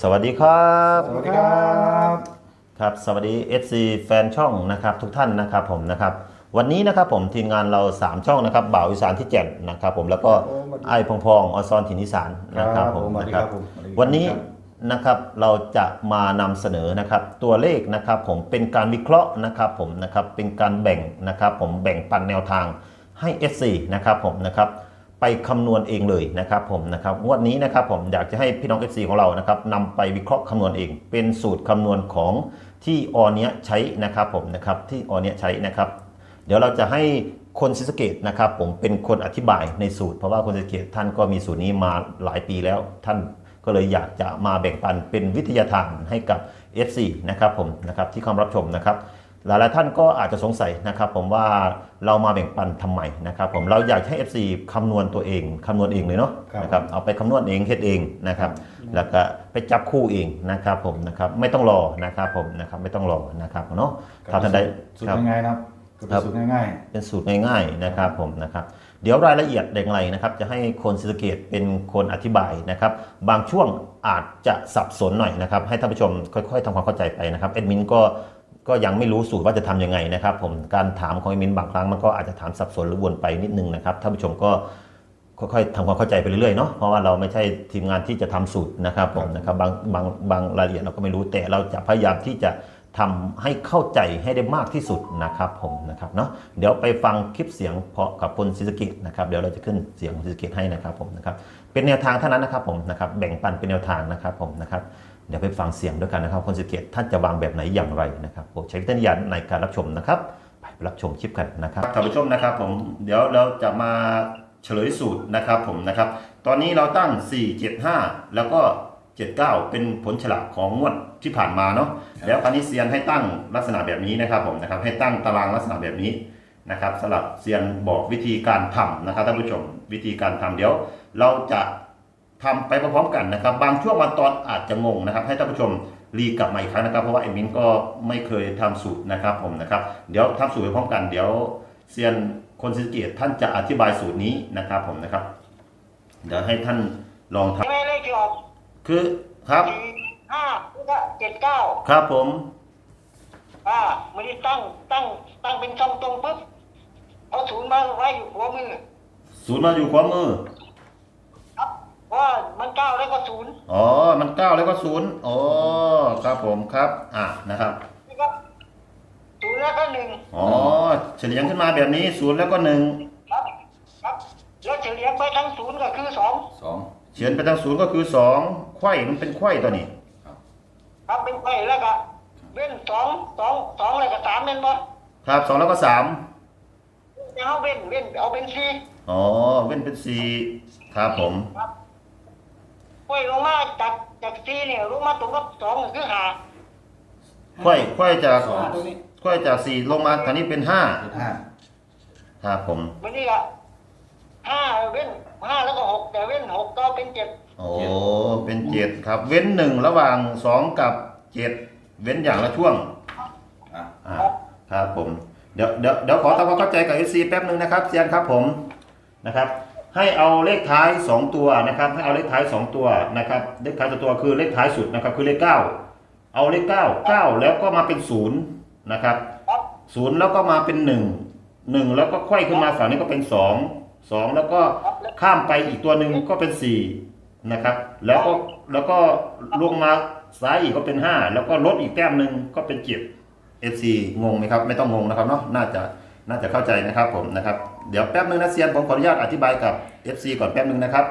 สวัสดีครับสวัสดีครับครับสวัสดี FC แฟนช่องนะครับทุกท่านนะครับผมนะครับวันนี้นะครับผมทีมงานเรา 3 ช่องนะครับบ่าวอีสานที่แจ่มนะครับผมแล้วก็ครับผมสวัสดีไอ้พองพองออซอนถิ่นอีสานนะครับผมสวัสดีนะครับผมสวัสดีครับวันนี้นะครับเราจะมานำเสนอนะครับตัวเลขนะครับผมเป็นการวิเคราะห์นะครับผมนะครับเป็นการแบ่งนะครับผมแบ่งปันแนวทางให้ FC นะครับผมนะครับ ไปคำนวณเองเลยนะครับผมนะครับงวดนี้นะครับผมอยากจะให้พี่น้อง FC ของเรานะครับนำไปวิเคราะห์คำนวณเอง เป็นสูตรคำนวณของที่ออเนี้ยใช้นะครับผมนะครับที่ออเนี้ยใช้นะครับ เดี๋ยวเราจะให้คนศรีสเกตนะครับผมเป็นคนอธิบายในสูตร เพราะว่าคนศรีสเกตท่านก็มีสูตรนี้มาหลายปีแล้ว ท่านก็เลยอยากจะมาแบ่งปันเป็นวิทยาทานให้กับ FC นะครับผมนะครับที่เข้ามารับชมนะครับ หลายๆท่านก็อาจจะสงสัยนะครับผมว่าเรามาแบ่งปันทำไมนะครับผมเราอยากให้ FC คำนวณตัวเองคำนวณเองเลยเนาะครับนะครับเอาไปคำนวณเองเฮ็ดเองนะครับแล้วก็ไปจับคู่เองนะครับผมนะครับไม่ต้องรอนะครับผมนะครับไม่ต้องรอนะครับเนาะถ้าท่านใดสูตครัรบง่ายๆนะครับก็เป็นครับสูตรง่ายเป็นสูตรง่ายๆนะครับผมนะครับเดี๋ยวรายละเอียดอย่างไรนะครับจะให้คนศรีสะเกตเป็นคนอธิบายนะครับบางช่วงอาจจะสับสนหน่อยนะครับให้ท่านผู้ชมค่อย ๆทำความเข้าใจไปนะครับแอดมินก็ ก็ยังไม่รู้สูตรว่าจะทำยังไงนะครับ ผมการถามของแอดมินบางครั้งมันก็อาจจะถามสับสนหรือวนไปนิดนึงนะครับท่านผู้ชมก็ค่อยๆทำความเข้าใจไปเรื่อยๆเนาะเพราะว่าเราไม่ใช่ทีมงานที่จะทำสูตรนะครับผมนะครับบางบางบางรายละเอียดเราก็ไม่รู้แต่เราจะพยายามที่จะทำให้เข้าใจให้ได้มากที่สุดนะครับผมนะครับเนาะเดี๋ยวไปฟังคลิปเสียงเพาะกับคนซิสกินะครับเดี๋ยวเราจะขึ้นเสียงของซิสกิให้นะครับผมนะครับเป็นแนวทางเท่านั้นนะครับผมนะครับแบ่งปันเป็นแนวทางนะครับผมนะครับ เดี๋ยวไปฟังเสียงด้วยกันนะครับคนซิสกิท่านจะวางแบบไหนอย่างไรนะครับโปรดใช้วิจารณญาณในการรับชมนะครับ ไปรับชมคลิปกันนะครับท่านผู้ชมนะครับผมเดี๋ยวเราจะมาเฉลยสูตรนะครับผมนะครับ ตอนนี้เราตั้ง 475 แล้วก็ 79 เป็นผลฉลากของงวดที่ผ่านมาเนาะแล้วคราวนี้เซียนให้ตั้งลักษณะแบบนี้นะครับผมนะครับให้ตั้งตารางลักษณะแบบนี้นะครับสำหรับเซียนบอกวิธีการทำนะครับท่านผู้ชมวิธีการทำเดี๋ยว เราจะ ทำไปพร้อมๆกันนะครับ บางช่วงบางตอนอาจจะงงนะครับ ให้ท่านผู้ชมรีกลับมาอีกครั้งนะครับ เพราะว่าเอมินก็ไม่เคยทำสูตรนะครับผมนะครับ เดี๋ยวทำสูตรไปพร้อมกันเดี๋ยวเซียนคนสิเกตท่านจะอธิบายสูตรนี้นะครับผมนะครับ เดี๋ยวให้ท่านลองทำไม่เลขที่ออกคือครับสี่ห้าแล้วก็เจ็ดเก้าครับผมอ่ามันนี้ตั้งตั้งตั้งเป็นช่องตรงปุ๊บเอาศูนย์มาไว้อยู่หัวมือศูนย์มาอยู่ขวามือ ครับเพราะว่ามันเก้าแล้วก็ศูนย์อ๋อ มันเก้าแล้วก็ศูนย์อ๋อครับผมครับ อะนะครับ แล้วก็ศูนย์แล้วก็หนึ่งอ๋อเฉลี่ยขึ้นมาแบบนี้ศูนย์แล้วก็หนึ่งครับ ครับแล้วเฉลี่ยไปทั้งศูนย์ก็คือสองๆสองเขียนไปทางศูนย์ก็คือสองไขว้มันเป็นไขว้ตัวนี้ ครับเป็นไปแล้วก็เว้นสองสองสองแล้วก็สามเป็นบ่ครับสองแล้วก็สามจะเอาเว้นเว้นเอาเป็นสี่อ๋อเว้นเป็นสี่ครับผม ครับ ห้วยลงมาจากจากสี่เนี่ยลงมาตรงกับสองก็คือห้าไขว้ไขว้จากสองตัวนี้ไขว้จากสี่ลงมาทางนี้เป็นห้าเป็นห้าครับผมวันนี้ก็ห้าเว้นห้าแล้วก็หกแต่เว้นหกก็เป็นเจ็ดโอ้เป็นเจ็ดครับ เว้นหนึ่งระหว่างสองกับเจ็ดเว้นอย่างละช่วงอะอ่าครับผมเดี๋ยวเดี๋ยวเดี๋ยวขอทำความเข้าใจกับ FC แป๊บหนึ่งนะครับเซียนครับผมนะครับ ให้เอาเลขท้าย 2 ตัวนะครับ ให้เอาเลขท้าย 2 ตัวนะครับ เลขท้ายสองตัวคือเลขท้ายสุดนะครับ คือเลข 9 เอาเลข 9 9 แล้วก็มาเป็น0นะครับ0แล้วก็มาเป็น 1 1 แล้วก็ไขว้ขึ้นมาฝั่งนี้ก็เป็น 2 2 แล้วก็ข้ามไปอีกตัวหนึ่งก็เป็น 4 นะครับ แล้วก็แล้วก็ลงมาซ้ายอีกก็เป็น 5 แล้วก็ลดอีกแต้มหนึ่งก็เป็น7 FC งงไหมครับ ไม่ต้องงงนะครับเนาะน่าจะ น่าจะเข้าใจนะครับผมนะครับ เดี๋ยวแป๊บนึงนะเซียนผมขออนุญาตอธิบายกับ FC ก่อนแป๊บนึงนะครับ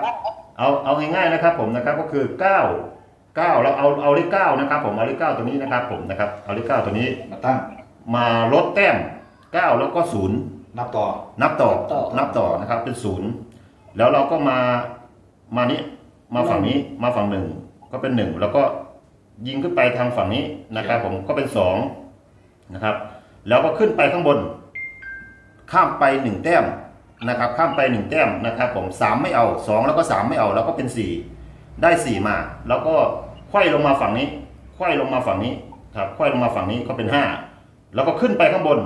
เอาเอาง่ายๆนะครับผมนะครับก็คือ 9 9 เราเอาเอาเลข9นะครับผมเอาเลข9ตัวนี้นะครับผมนะครับเอาเลข9ตัวนี้มาตั้งมาลดแต้ม 9 แล้วก็ 0 นับต่อ นับต่อต่อ นับต่อนะครับเป็น 0 แล้วเราก็มามานี้มาฝั่งนี้มาฝั่งหนึ่งก็เป็น 1 แล้วก็ยิงขึ้นไปทางฝั่งนี้นะครับผมก็เป็น2นะครับแล้วก็ขึ้นไปข้างบน ข้ามไปหนึ่งแต้มนะครับข้ามไปหนึ่งแต้มนะครับผมสามไม่เอาสองแล้วก็สามไม่เอา แล้วก็เป็นสี่ได้สี่มา แล้วก็ไขว้ลงมาฝั่งนี้ไขว้ลงมาฝั่งนี้ครับไขว้ลงมาฝั่งนี้ก็เป็นห้าแล้วก็ขึ้นไปข้างบน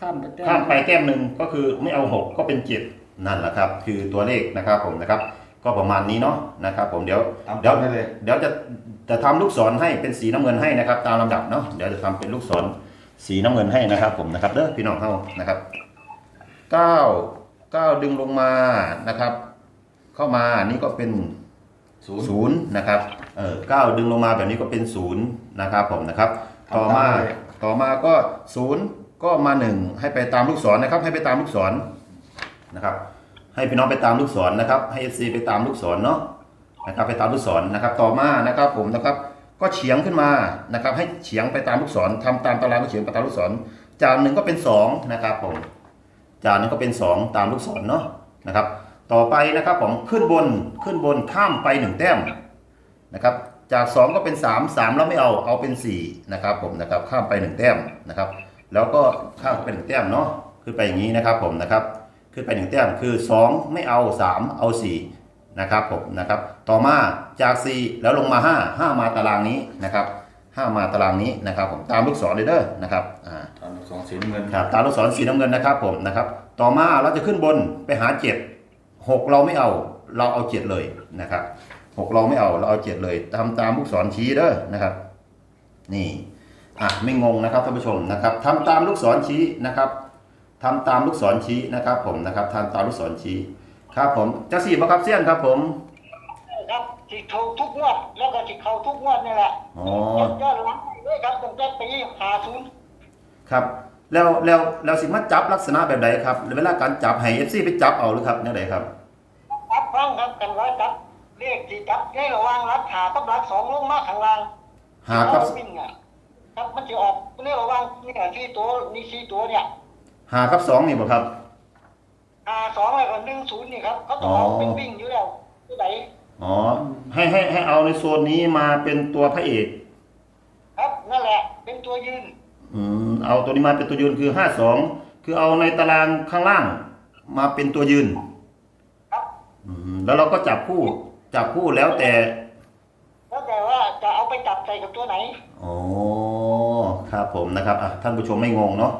ข้ามไปแต้มข้ามไปแต้มหนึ่งก็คือไม่เอาหกก็เป็นเจ็ดนั่นแหละครับ คือตัวเลขนะครับผมนะครับก็ประมาณนี้เนาะนะครับผมเดี๋ยวตามเดี๋ยวได้เลย เดี๋ยวจะแต่จะทำลูกศรให้เป็นสีน้ำเงินให้นะครับ ตามลำดับเนาะเดี๋ยวจะทำเป็นลูกศรสีน้ำเงินให้นะครับผมนะครับเด้อพี่น้องเฮานะครับ เก้าเก้าดึงลงมานะครับ เข้ามานี่ก็เป็นศูนย์ศูนย์นะครับเออเก้าดึงลงมาแบบนี้ก็เป็นศูนย์นะครับผมนะครับ ต่อมาทำตามเลยต่อมาก็ศูนย์ก็มาหนึ่งให้ไปตามลูกศรนะครับ ให้ไปตามลูกศรนะครับ ให้พี่น้องไปตามลูกศรนะครับ ให้ FC ไปตามลูกศรเนาะนะครับ ไปตามลูกศรนะครับ ต่อมานะครับผมนะครับ ก็เฉียงขึ้นมานะครับ ให้เฉียงไปตามลูกศรทำตามตารางก็เฉียงไปตามลูกศร จากหนึ่งก็เป็นสองนะครับผม จากนั้นก็เป็นสองตามลูกศรเนาะนะครับ ต่อไปนะครับผมขึ้นบนขึ้นบนข้ามไปหนึ่งแต้มนะครับจาก 2 ก็เป็น 3 3เราไม่เอาเอาเป็น 4 นะครับผมนะครับข้ามไป 1 แต้มนะครับ แล้วก็ข้ามไป1แต้มเนาะขึ้นไปอย่างนี้นะครับผมนะครับขึ้นไป 1 แต้มคือ 2 ไม่เอา 3 เอา 4 นะครับผมนะครับ ต่อมาจาก 4 แล้วลงมา 5 5 มาตารางนี้นะครับ 5มาตารางนี้นะครับผมตามลูกศรเลยเด้อนะครับอ่าทำสองสีน้ำเงินครับตามลูกศรสีน้ำเงินนะครับผมนะครับต่อมาเราจะขึ้นบนไปหาเจ็ดหกเราไม่เอาเราเอาเจ็ดเลยนะครับหกเราไม่เอาเราเอาเจ็ดเลยทำตามลูกศรชี้เด้อนะครับนี่อะไม่งงนะครับท่านผู้ชมนะครับทำตามลูกศรชี้นะครับทำตามลูกศรชี้นะครับผมนะครับทำตามลูกศรชี้ครับผมจะสี่บังคับเสี้ยนครับผมครับ ที่เขาทุกงวดแล้วก็ที่เขาทุกงวดนี่แหละอ๋อยอดหลังด้วยครับตั้งแต่ปีหาศูนย์ครับแล้วแล้วแล้วสิมาจับลักษณะแบบใดครับเวลาการจับให้เอฟซีไปจับเอาหรือครับแนวใดครับจับฟังครับกันไว้จับเลขที่จับในระหว่างรักหากับรักสองลงมาข้างล่างหากับวิ่งอะครับมันจะออกในระหว่างนี่สี่ตัวนี่สี่ตัวเนี่ยหากับสองนี่บ่ครับ หาสองแล้วก็หนึ่งศูนย์นี่ครับเขาต้องเอาเป็นวิ่งอยู่แล้วที่ไหน อ๋อ ให้ให้ให้เอาในโซนนี้มาเป็นตัวพระเอก ครับนั่นแหละ เป็นตัวยืน อืมเอาตัวนี้มาเป็นตัวยืนคือห้าสองคือเอาในตารางข้างล่าง มาเป็นตัวยืน ครับอืมแล้วเราก็จับคู่ จับคู่แล้วแต่ แล้วแต่ว่าจะเอาไปจับใส่กับตัวไหน อ๋อครับผมนะครับอะท่านผู้ชมไม่งงเนาะ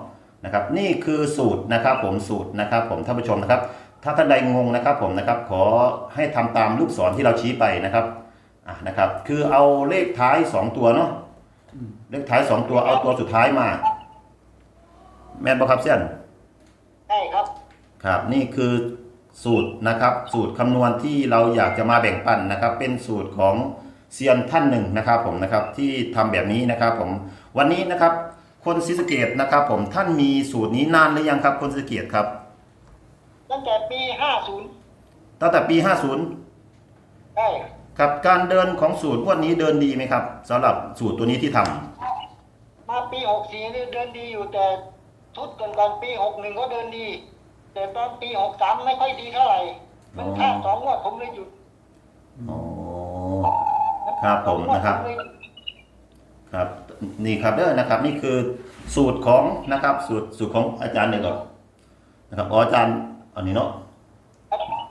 นะครับ นี่คือสูตรนะครับ ผมสูตรนะครับ ผมท่านผู้ชมนะครับ ถ้าท่านใดงงนะครับผมนะครับขอให้ทำตามลูกศรที่เราชี้ไปนะครับอะนะครับ คือเอาเลขท้ายสองตัวเนาะเลขท้ายสองตัวเอาตัวสุดท้ายมา แม่นบ่ครับเส้ยนใช่ครับครับ นี่คือสูตรนะครับ สูตรคำนวณที่เราอยากจะมาแบ่งปันนะครับ เป็นสูตรของเซียนท่านหนึ่งนะครับผมนะครับที่ทำแบบนี้นะครับผมวันนี้นะครับ คนศรีสะเกตนะครับ ผมท่านมีสูตรนี้นานหรือยังครับ คนศรีสะเกตครับ ตั้งแต่ปีห้าศูนย์ตั้งแต่ปี50ใช่ครับการเดินของสูตรงวันนี้เดินดีไหมครับสำหรับสูตรตัวนี้ที่ทำมาปีหกสี่นี่เดินดีอยู่แต่ทุดก่อนก่อนปีหกหนึ่งก็เดินดี แต่ตอนปีหกสามไม่ค่อยดีเท่าไหร่ มันข้ามสองงวดผมเลยหยุดอ๋อ ครับผมนะครับ สองงวดผมเลยหยุด ครับนี่ครับเด้อนะครับ นี่คือสูตรของนะครับ สูตรสูตรของอาจารย์หนึ่งก่อนนะครับอ๋ออาจารย์ อันนี้เนาะ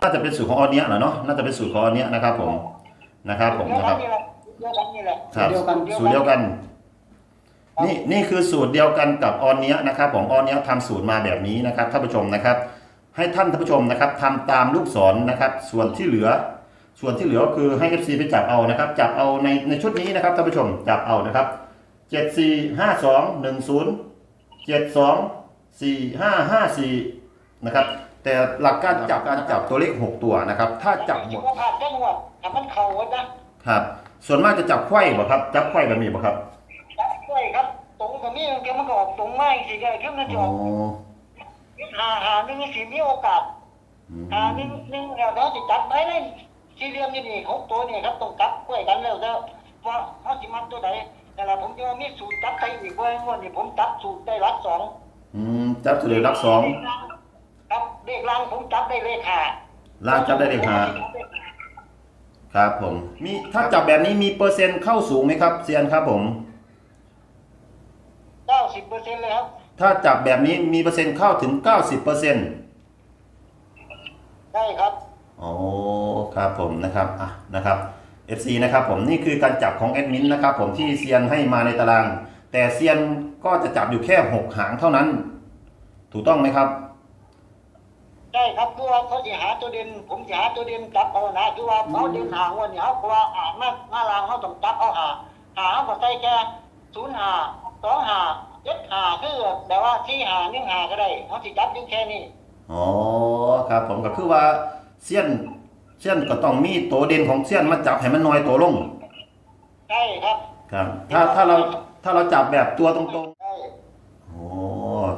น่าจะเป็นสูตรของออเนี้ยเหรอเนาะน่าจะเป็นสูตรของออเนี้ยนะครับผมนะครับผมเดียวนะคกัรันบนี่แหละเดียวกันนี่แหละครับเดียวกันสูตรเดียวกัน นี่นี่คือสูตรเดียวกันกับออนเนี้ยนะครับผมออนเนี้ยทำสูตรมาแบบนี้นะครับท่านผู้ชมนะครับ ให้ท่านท่านผู้ชมนะครับทำตามลูกศรนะครับ ส่วนที่เหลือ ส่วนที่เหลือก็คือให้ FC ไปจับเอานะครับ จับเอาในในชุดนี้นะครับท่านผู้ชมจับเอานะครับเจ็ดสี่ห้าสองหนึ่งศูนย์เจ็ดสองสี่ห้าห้าสี่นะครับ แต่หลักการจับการจับตัวเลขหกตัวนะครับ ถ้าจับหมดว่าผ่านจังหวัดถ้ามันเข่าหมดนะครับ ส่วนมากจะจับไขว้บ่ครับ จับไขว้แบบนี้บ่ครับจับด้วยครับ ตรงกับนี้มันก็มันก็ออกตรงไม้สิแกขึ้นมันจะอ๋อออกหาหาหนึ่งสิมีโอกาสอืมหาหนึ่งหนึ่งแล้วเราจะจับไปเลยสี่เหลี่ยมนี่นี่หกตัวนี่ครับต้องจับกล้วยกันแล้วแล้วว่าเขาสิมันตัวไหนแต่ละผมจะมีสูตรจับใครอีกเว้ยงวดนี้ผมจับสูตรได้รักสองอืมจับสุดเลยรักสองครับ เลขล่างผมจับได้เลขห้าล่างจับได้เลขห้าครับผม มีถ้าจับแบบนี้มีเปอร์เซ็นต์เข้าสูงไหมครับเซียนครับผมเก้าสิบเปอร์เซ็นต์เลยครับ ถ้าจับแบบนี้มีเปอร์เซ็นต์เข้าถึง90เปอร์เซ็นต์ได้ครับโอ้ครับผมนะครับอะนะครับ FC นะครับผมนี่คือการจับของแอดมินนะครับผมที่เซียนให้มาในตาราง แต่เซียนก็จะจับอยู่แค่ 6 หางเท่านั้น ถูกต้องไหมครับ ใช่ครับคือว่าเขาจะหาตัวเด่นผมจะหาตัวเด่นจับเอานะคือว่าเขาเด่นหางวันนี้เขาเพราะว่าอ่านมามาลางเขาต้องจับเอาหาหาเขาก็ใส่แค่ศูนย์หาสองหาเจ็ดหาคือแต่ว่าที่หาหนึ่งหาก็ได้เขาสิจับอยู่แค่นี้อ๋อครับผมก็คือว่าเสี้ยนเสี้ยนก็ต้องมีตัวเด่นของเสี้ยนมาจับให้มันน้อยตัวลงใช่ครับ ครับ ถ้าถ้าเราถ้าเราจับแบบตัวตรงๆใช่โอ้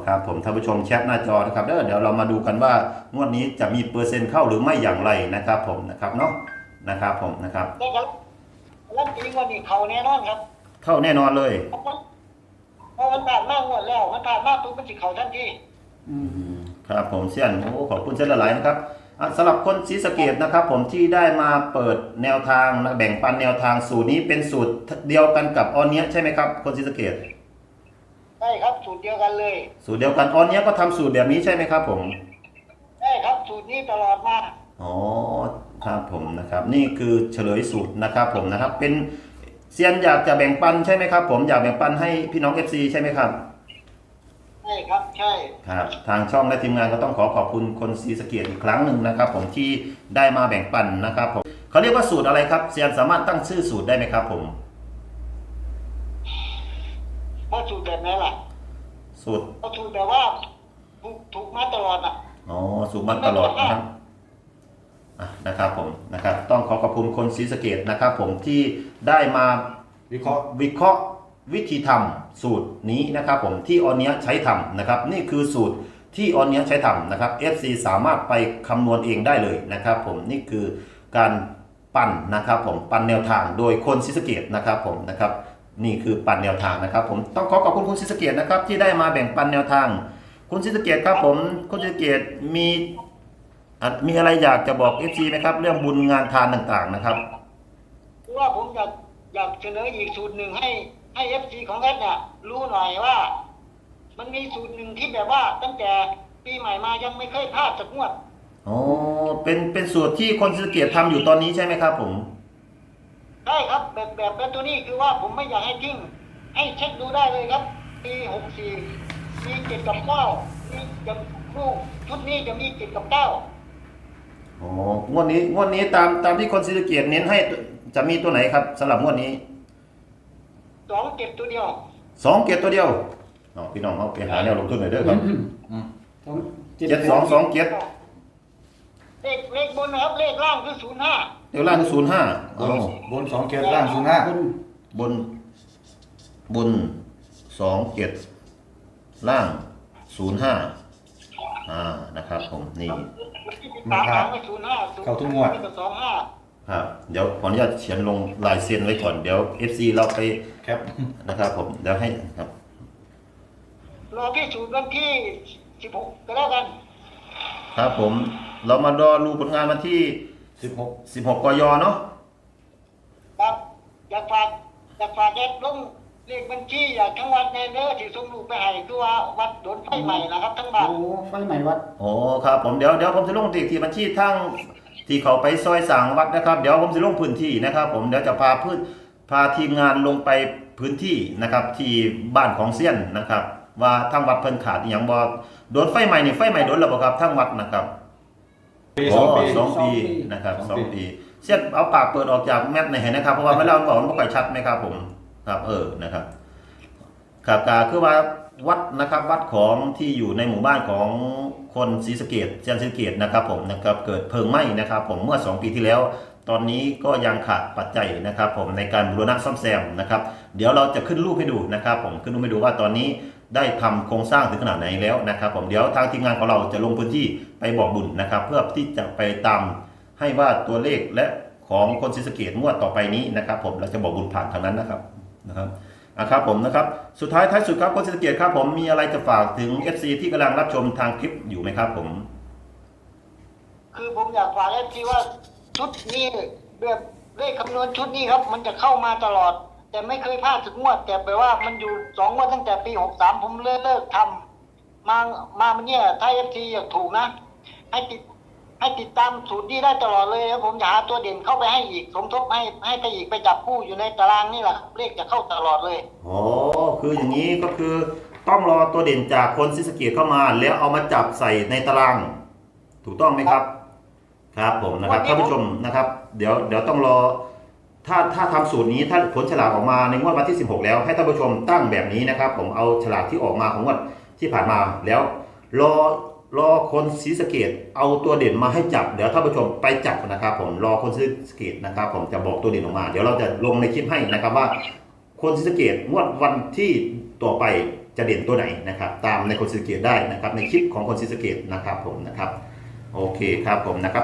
ครับผมท่านผู้ชมแคปหน้าจอนะครับเด้อเดี๋ยวเรามาดูกันว่างวดนี้จะมีเปอร์เซ็นต์เข้าหรือไม่อย่างไรนะครับ ผมนะครับเนาะนะครับผมนะครับได้ครับแล้วจริงวันนี้เขาแน่นอนครับ เข้าแน่นอนเลยเพราะมันเพราะมันผ่านมากงวดแล้ว มันผ่านมากปุ๊บมันสิเขาทันทีครับผมเสี้ยนโอ้ขอบคุณเส้นละหลายนะครับอะสำหรับคนศรีสะเกดนะครับผมที่ได้มาเปิดแนวทางนะแบ่งปันแนวทางสูตรนี้เป็นสูตรเดียวกันกับออนเนี้ยใช่ไหมครับ คนศรีสะเกด ใช่ครับสูตรเดียวกันเลย สูตรเดียวกันออนเนี้ยก็ทำสูตรแบบนี้ใช่ไหมครับ ผมใช่ครับสูตรนี้ตลอดมาอ๋อครับผมนะครับ นี่คือเฉลยสูตรนะครับ ผมนะครับ เป็นเซียนอยากจะแบ่งปันใช่ไหมครับ ผมอยากแบ่งปันให้พี่น้อง FC ใช่ไหมครับ ใช่ครับใช่ ครับทางช่องและทีมงานก็ต้องขอขอบคุณคนศรีสะเกียดอีกครั้งหนึ่งนะครับ ผมที่ได้มาแบ่งปันนะครับผมเขาเรียกว่าสูตรอะไรครับเซียนสามารถตั้งชื่อสูตรได้ไหมครับผม เพราะ สูตรแบบไหนี้ล่ะสูตรเพราะสูตรแบบว่าถูกถูกมาตลอดอะอ๋อสูตรมาตลอดนะครับอะนะครับผมนะครับต้องขอขอบคุณคนศรีสะเกียดนะครับผมที่ได้มาวิเคราะห์วิเคราะห์วิธีทำสูตรนี้นะครับผมที่ออนเนี้ยใช้ทำนะครับ นี่คือสูตรที่ออนเนี้ยใช้ทำนะครับ FC สามารถไปคำนวณเองได้เลยนะครับ ผมนี่คือการปั่นนะครับผมปั่นแนวทางโดยคนศรีสะเกตนะครับผมนะครับ นี่คือปั่นแนวทางนะครับ ผมต้องขอขอบคุณคุณศรีสะเกตนะครับ ที่ได้มาแบ่งปันแนวทาง คุณศรีสะเกตครับผมคุณศรีสะเกตมีอะมีอะไรอยากจะบอก FC ไหมครับ เรื่องบุญงานทานต่างๆนะครับเพราะว่าผมอยากอยากเสนออีกสูตรหนึ่งให้ให้เอฟซีของแอดเนี่ยรู้หน่อยว่า มันมีสูตรหนึ่งที่แบบว่า ตั้งแต่ปีใหม่มายังไม่เคยพลาดสักงวด อ๋อเป็นเป็นสูตรที่คนศรีสะเกตทำอยู่ตอนนี้ใช่ไหมครับผม ใช่ครับแบบแบบแบบตัวนี้คือว่าผมไม่อยากให้ทิ้ง ให้เช็คดูได้เลยครับปีหกสี่มีเจ็ดกับเก้ามีจะลูกชุดนี้จะมีเจ็ดกับเก้าอ๋องวดนี้งวดนี้ตามตามที่คนศรีสะเกตเน้นให้จะมีตัวไหนครับสำหรับงวดนี้สองเจ็ดตัวเดียวสองเกตตัวเดียวอ๋อพี่น้องเขาไปหาแนวลงทุนหน่อยเด้อครับสองเจ็ดสองสองเกตเลขเลขบนนะครับเลขล่างคือศูนย์ห้า เดี๋ยวล่างศูนย์ห้าบนบนสองเกียร์ล่างศูนย์ห้าบน บนบนสองเกตล่างศูนย์ห้าอ่านะครับ ผมนี่สามหางไม่ศูนย์ห้าศูนย์เข้าทุกงวดสองห้าครับเดี๋ยวขออนุญาตเขียนลงลายเซ็นไว้ก่อนเดี๋ยว FC เราไปแคปนะครับ ผมเดี๋ยวให้ครับรอที่ศูนย์วันที่สิบหกก็แล้วกัน ครับผมเรามารอดูผลงานวันที่ สิบหก16กยเนาะครับอยากฝากอยากฝากแอดลงเลขบัญชีอยากทั้งวัดในเนื้อที่ส่งลูกไปให้คือว่าวัดโดนไฟใหม่นะครับ ทั้งบ้านโอ้ไฟใหม่วัดโอ้ครับ ผมเดี๋ยวเดี๋ยวผมจะลงที่ที่บัญชีทั้งที่เขาไปซอยสร้างวัดนะครับ เดี๋ยวผมจะลงพื้นที่นะครับ ผมเดี๋ยวจะพาพื้นพาทีมงานลงไปพื้นที่นะครับ ที่บ้านของเซียนนะครับ ว่าทั้งวัดเพิ่นขาดอหย่างบ่โดนไฟใหม่นี่ไฟใหม่โดนแล้วบ่ครับทั้งวัดนะครับ ปีสองปีสองปี สองปีนะครับสสอองงปี ปีเซียนเอาปากเปิดออกจากแมทหน่อยนะครับ เพราะว่าเวลามันบอกมันบ่ค่อยชัดไหมครับผมครับเออนะครับครับก็คือว่าวัดนะครับวัดของที่อยู่ในหมู่บ้านของคนศรีสะเกดเซียนศรีสะเกดนะครับผมนะครับเกิดเพลิงไหม้นะครับ ผมเมื่อ2ปีที่แล้ว ตอนนี้ก็ยังขาดปัจจัยนะครับ ผมในการบูรณะซ่อมแซมนะครับ เดี๋ยวเราจะขึ้นรูปให้ดูนะครับ ผมขึ้นรูปให้ดูว่าตอนนี้ ได้ทำโครงสร้างถึงขนาดไหนแล้วนะครับ ผมเดี๋ยวทางทีมงานของเราจะลงพื้นที่ไปบอกบุญนะครับ เพื่อที่จะไปตามให้ว่าตัวเลขและของคนศรีสะเกดงวดต่อไปนี้นะครับ ผมเราจะบอกบุญผ่านทางนั้นนะครับนะครับอะครับผมนะครับสุดท้ายท้ายสุดครับคุณเศรษฐเกียรติครับ ผมมีอะไรจะฝากถึง FC ที่กำลังรับชมทางคลิปอยู่ไหมครับ ผม คือผมอยากฝากแอดที่ว่าชุดนี้แบบเลขคำนวณชุดนี้ครับ มันจะเข้ามาตลอด แต่ไม่เคยพลาดสักงวด แต่แปลว่ามันอยู่สองงวดตั้งแต่ปีหกสามผมเลิกเลิกทำมามามันเนี่ยถ้าเอฟซีอยากถูกนะ ให้ติดให้ติดตามสูตรนี้ได้ตลอดเลยแล้วผมจะหาตัวเด่นเข้าไปให้อีกสมทบให้ให้ไปอีกไปจับคู่อยู่ในตารางนี่แหละเลขจะเข้าตลอดเลยอ๋อคืออย่างนี้ก็คือต้องรอตัวเด่นจากคนศรีสะเกียรติเข้ามา แล้วเอามาจับใส่ในตาราง ถูกต้องไหมครับ ครับผมนะครับวันนี้ท่านผู้ชมนะครับ เดี๋ยวเดี๋ยวต้องรอ ถ้าถ้าทำสูตรนี้ถ้าผลฉลากออกมาในงวดวันที่ 16 แล้ว ให้ท่านผู้ชมตั้งแบบนี้นะครับ ผมเอาฉลากที่ออกมาของงวดที่ผ่านมาแล้วรอรอคนศรีสะเกดเอาตัวเด่นมาให้จับเดี๋ยวท่านผู้ชมไปจับนะครับผมรอคนศรีสะเกดนะครับ ผมจะบอกตัวเด่นออกมา เดี๋ยวเราจะลงในคลิปให้นะครับว่า คนศรีสะเกดงวดวันที่ต่อไปจะเด่นตัวไหนนะครับ ตามในคนศรีสะเกดได้นะครับ ในคลิปของคนศรีสะเกดนะครับผมนะครับ โอเคครับผมนะครับ